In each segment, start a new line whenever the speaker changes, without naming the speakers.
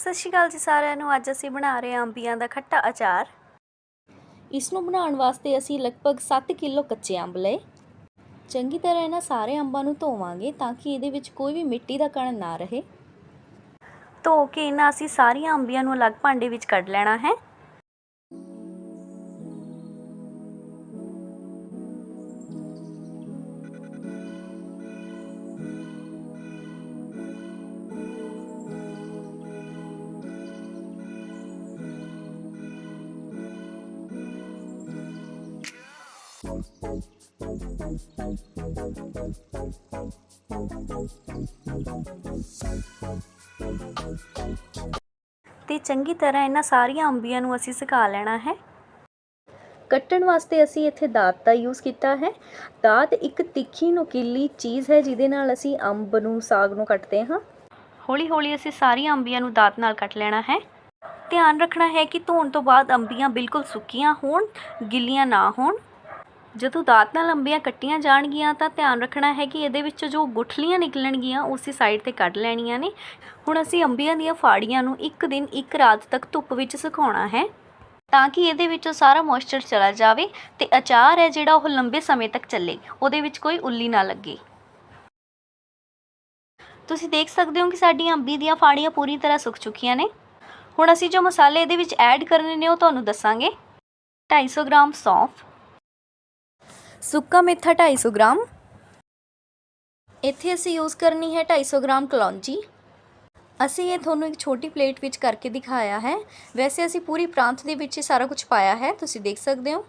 ਸਤਿ ਸ਼੍ਰੀ ਅਕਾਲ ਜੀ ਸਾਰਿਆਂ ਨੂੰ। ਅੱਜ ਅਸੀਂ ਬਣਾ ਰਹੇ ਹਾਂ ਅੰਬੀਆਂ ਦਾ ਖੱਟਾ ਅਚਾਰ। ਇਸ ਨੂੰ ਬਣਾਉਣ ਵਾਸਤੇ ਅਸੀਂ ਲਗਭਗ 7 ਕਿਲੋ ਕੱਚੇ ਅੰਬ ਲਏ। ਚੰਗੀ ਤਰ੍ਹਾਂ ਇਹਨਾਂ ਸਾਰੇ ਅੰਬਾਂ ਨੂੰ ਧੋਵਾਂਗੇ ਤਾਂ ਕਿ ਇਹਦੇ ਵਿੱਚ ਕੋਈ ਵੀ ਮਿੱਟੀ ਦਾ ਕਣ ਨਾ ਰਹੇ। ਧੋ ਕੇ ਇਹਨਾਂ ਅਸੀਂ ਸਾਰੀਆਂ ਅੰਬੀਆਂ ਨੂੰ ਅਲੱਗ ਭਾਂਡੇ ਵਿੱਚ ਕੱਢ ਲੈਣਾ ਹੈ। ਤੇ ਚੰਗੀ ਤਰ੍ਹਾਂ ਇਹਨਾਂ ਸਾਰੀਆਂ ਅੰਬੀਆਂ ਨੂੰ ਅਸੀਂ ਸੁਕਾ ਲੈਣਾ ਹੈ। ਕੱਟਣ ਵਾਸਤੇ ਅਸੀਂ ਇੱਥੇ ਦਾਤ ਦਾ ਯੂਜ਼ ਕੀਤਾ ਹੈ। ਦਾਤ ਇੱਕ ਤਿੱਖੀ ਨੁਕੀਲੀ ਚੀਜ਼ ਹੈ ਜਿਹਦੇ ਨਾਲ ਅਸੀਂ ਅੰਬ ਨੂੰ ਸਾਗ ਨੂੰ ਕੱਟਦੇ ਹਾਂ। ਹੌਲੀ ਹੌਲੀ ਅਸੀਂ ਸਾਰੀਆਂ ਅੰਬੀਆਂ ਨੂੰ ਦਾਤ ਨਾਲ ਕੱਟ ਲੈਣਾ ਹੈ। ਧਿਆਨ ਰੱਖਣਾ ਹੈ ਕਿ ਧੋਣ ਤੋਂ ਬਾਅਦ ਅੰਬੀਆਂ ਬਿਲਕੁਲ ਸੁੱਕੀਆਂ ਹੋਣ ਗਿੱਲੀਆਂ ਨਾ ਹੋਣ। ਜਦੋਂ ਦਾਤ ਨਾਲ ਅੰਬੀਆਂ ਕੱਟੀਆਂ ਜਾਣਗੀਆਂ ਤਾਂ ਧਿਆਨ ਰੱਖਣਾ ਹੈ ਕਿ ਇਹਦੇ ਵਿੱਚ ਜੋ ਗੁਠਲੀਆਂ ਨਿਕਲਣਗੀਆਂ ਉਸੇ ਸਾਈਡ ਤੇ ਕੱਢ ਲੈਣੀਆਂ ਨੇ। ਹੁਣ ਅਸੀਂ ਅੰਬੀਆਂ ਦੀਆਂ ਫਾੜੀਆਂ ਨੂੰ ਇੱਕ ਦਿਨ ਇੱਕ ਰਾਤ ਤੱਕ ਧੁੱਪ ਵਿੱਚ ਸੁਕਾਉਣਾ ਹੈ ਤਾਂ ਕਿ ਇਹਦੇ ਵਿੱਚੋਂ ਸਾਰਾ ਮੋਇਸਚਰ ਚਲਾ ਜਾਵੇ ਤੇ ਅਚਾਰ ਹੈ ਜਿਹੜਾ ਉਹ ਲੰਬੇ ਸਮੇਂ ਤੱਕ ਚੱਲੇ, ਉਹਦੇ ਵਿੱਚ ਕੋਈ ਉੱਲੀ ਨਾ ਲੱਗੇ। ਤੁਸੀਂ ਦੇਖ ਸਕਦੇ ਹੋ ਕਿ ਸਾਡੀਆਂ ਅੰਬੀ ਦੀਆਂ ਫਾੜੀਆਂ ਪੂਰੀ ਤਰ੍ਹਾਂ ਸੁੱਕ ਚੁੱਕੀਆਂ ਨੇ। ਹੁਣ ਅਸੀਂ ਜੋ ਮਸਾਲੇ ਇਹਦੇ ਵਿੱਚ ਐਡ ਕਰਨੇ ਨੇ ਉਹ ਤੁਹਾਨੂੰ ਦੱਸਾਂਗੇ। 250 ਗ੍ਰਾਮ ਸੌਂਫ ਸੁੱਕਾ ਮੇਥਾ 250 ਗ੍ਰਾਮ। ਇੱਥੇ ਅਸੀਂ ਯੂਜ਼ ਕਰਨੀ ਹੈ 250 ਗ੍ਰਾਮ ਕਲੌਂਜੀ। ਅਸੀਂ ਇਹ ਤੁਹਾਨੂੰ ਇੱਕ ਛੋਟੀ ਪਲੇਟ ਵਿੱਚ ਕਰਕੇ ਦਿਖਾਇਆ ਹੈ। ਵੈਸੇ ਅਸੀਂ ਪੂਰੀ ਪ੍ਰਾਂਤ ਦੇ ਵਿੱਚ ਹੀ ਸਾਰਾ ਕੁਝ ਪਾਇਆ ਹੈ, ਤੁਸੀਂ ਦੇਖ ਸਕਦੇ ਹੋ।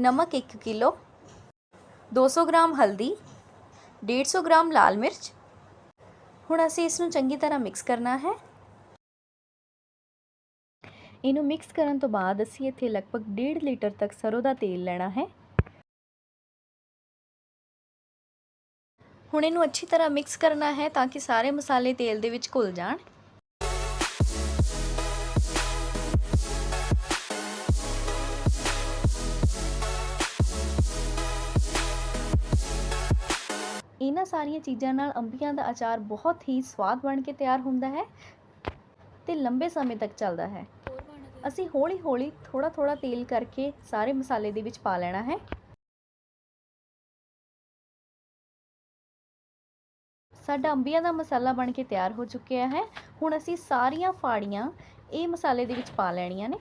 ਨਮਕ 1 ਕਿਲੋ 200 ਗ੍ਰਾਮ ਹਲਦੀ 150 ਗ੍ਰਾਮ ਲਾਲ ਮਿਰਚ। ਹੁਣ ਅਸੀਂ ਇਸ ਨੂੰ ਚੰਗੀ ਤਰ੍ਹਾਂ ਮਿਕਸ ਕਰਨਾ ਹੈ। ਇਹਨੂੰ ਮਿਕਸ ਕਰਨ ਤੋਂ ਬਾਅਦ ਅਸੀਂ ਇੱਥੇ ਲਗਭਗ 1.5 ਲੀਟਰ ਤੱਕ ਸਰੋਂ ਦਾ ਤੇਲ ਲੈਣਾ ਹੈ। ਹੁਣ ਇਹਨੂੰ ਅੱਛੀ ਤਰ੍ਹਾਂ ਮਿਕਸ ਕਰਨਾ ਹੈ ਤਾਂ ਕਿ ਸਾਰੇ ਮਸਾਲੇ ਤੇਲ ਦੇ ਵਿੱਚ ਘੁਲ ਜਾਣ। ਇਹਨਾਂ ਸਾਰੀਆਂ ਚੀਜ਼ਾਂ ਨਾਲ ਅੰਬੀਆਂ ਦਾ ਅਚਾਰ ਬਹੁਤ ਹੀ ਸਵਾਦ ਬਣ ਕੇ ਤਿਆਰ ਹੁੰਦਾ ਹੈ ਤੇ ਲੰਬੇ ਸਮੇਂ ਤੱਕ ਚੱਲਦਾ ਹੈ। ਅਸੀਂ ਹੌਲੀ ਹੌਲੀ ਥੋੜਾ ਥੋੜਾ ਤੇਲ ਕਰਕੇ ਸਾਰੇ ਮਸਾਲੇ ਦੇ ਵਿੱਚ ਪਾ ਲੈਣਾ ਹੈ। ਸਾਡਾ ਅੰਬੀਆਂ ਦਾ ਮਸਾਲਾ ਬਣ ਕੇ ਤਿਆਰ ਹੋ ਚੁੱਕਿਆ ਹੈ। ਹੁਣ ਅਸੀਂ ਸਾਰੀਆਂ ਫਾੜੀਆਂ ਇਹ ਮਸਾਲੇ ਦੇ ਵਿੱਚ ਪਾ ਲੈਣੀਆਂ ਨੇ।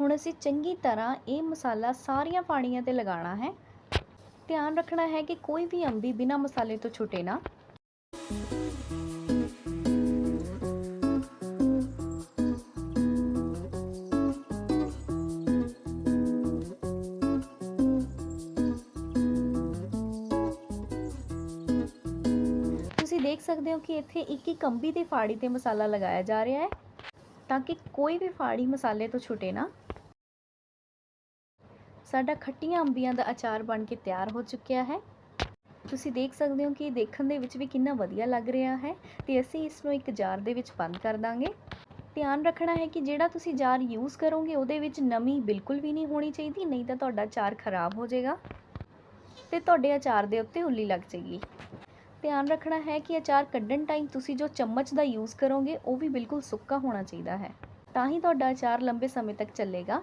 ਹੁਣ ਅਸੀਂ ਚੰਗੀ ਤਰ੍ਹਾਂ ਇਹ ਮਸਾਲਾ ਸਾਰੀਆਂ ਫਾੜੀਆਂ ਤੇ ਲਗਾਉਣਾ ਹੈ। ਧਿਆਨ ਰੱਖਣਾ ਹੈ ਕਿ ਕੋਈ ਵੀ ਅੰਬੀ ਬਿਨਾ ਮਸਾਲੇ ਤੋਂ ਛੁੱਟੇ ਨਾ ਤੁਸੀਂ ਦੇਖ ਸਕਦੇ ਹੋ ਕਿ ਇੱਥੇ ਇੱਕ ਇੱਕ ਅੰਬੀ ਦੀ ਫਾੜੀ ਤੇ ਮਸਾਲਾ ਲਗਾਇਆ ਜਾ ਰਿਹਾ ਹੈ ਤਾਂ ਕਿ ਕੋਈ ਵੀ ਫਾੜੀ ਮਸਾਲੇ ਤੋਂ ਛੁੱਟੇ ਨਾ ਸਾਡਾ ਖੱਟੀਆਂ ਅੰਬੀਆਂ ਦਾ ਅਚਾਰ ਬਣ ਕੇ ਤਿਆਰ ਹੋ ਚੁੱਕਿਆ ਹੈ। ਤੁਸੀਂ ਦੇਖ ਸਕਦੇ ਹੋ ਕਿ ਦੇਖਣ ਦੇ ਵਿੱਚ ਵੀ ਕਿੰਨਾ ਵਧੀਆ ਲੱਗ ਰਿਹਾ ਹੈ ਤੇ ਅਸੀਂ ਇਸ ਨੂੰ ਇੱਕ ਜਾਰ ਦੇ ਵਿੱਚ ਬੰਦ ਕਰ ਦਾਂਗੇ। ਧਿਆਨ ਰੱਖਣਾ ਹੈ ਕਿ ਜਿਹੜਾ ਤੁਸੀਂ ਜਾਰ ਯੂਜ਼ ਕਰੋਗੇ, ਉਹਦੇ ਵਿੱਚ ਨਮੀ ਬਿਲਕੁਲ ਵੀ ਨਹੀਂ ਹੋਣੀ ਚਾਹੀਦੀ, ਨਹੀਂ ਤਾਂ ਤੁਹਾਡਾ ਅਚਾਰ ਖਰਾਬ ਹੋ ਜਾਏਗਾ ਤੇ ਤੁਹਾਡੇ ਅਚਾਰ ਦੇ ਉੱਤੇ ਉੱਲੀ ਲੱਗ ਜਾਏਗੀ। ਧਿਆਨ ਰੱਖਣਾ ਹੈ ਕਿ ਅਚਾਰ ਕੱਢਣ ਟਾਈਮ ਤੁਸੀਂ ਜੋ ਚਮਚ ਦਾ ਯੂਜ਼ ਕਰੋਗੇ, ਉਹ ਵੀ ਬਿਲਕੁਲ ਸੁੱਕਾ ਹੋਣਾ ਚਾਹੀਦਾ ਹੈ। ਤਾਂ ਹੀ ਤੁਹਾਡਾ ਅਚਾਰ ਲੰਬੇ ਸਮੇਂ ਤੱਕ ਚੱਲੇਗਾ।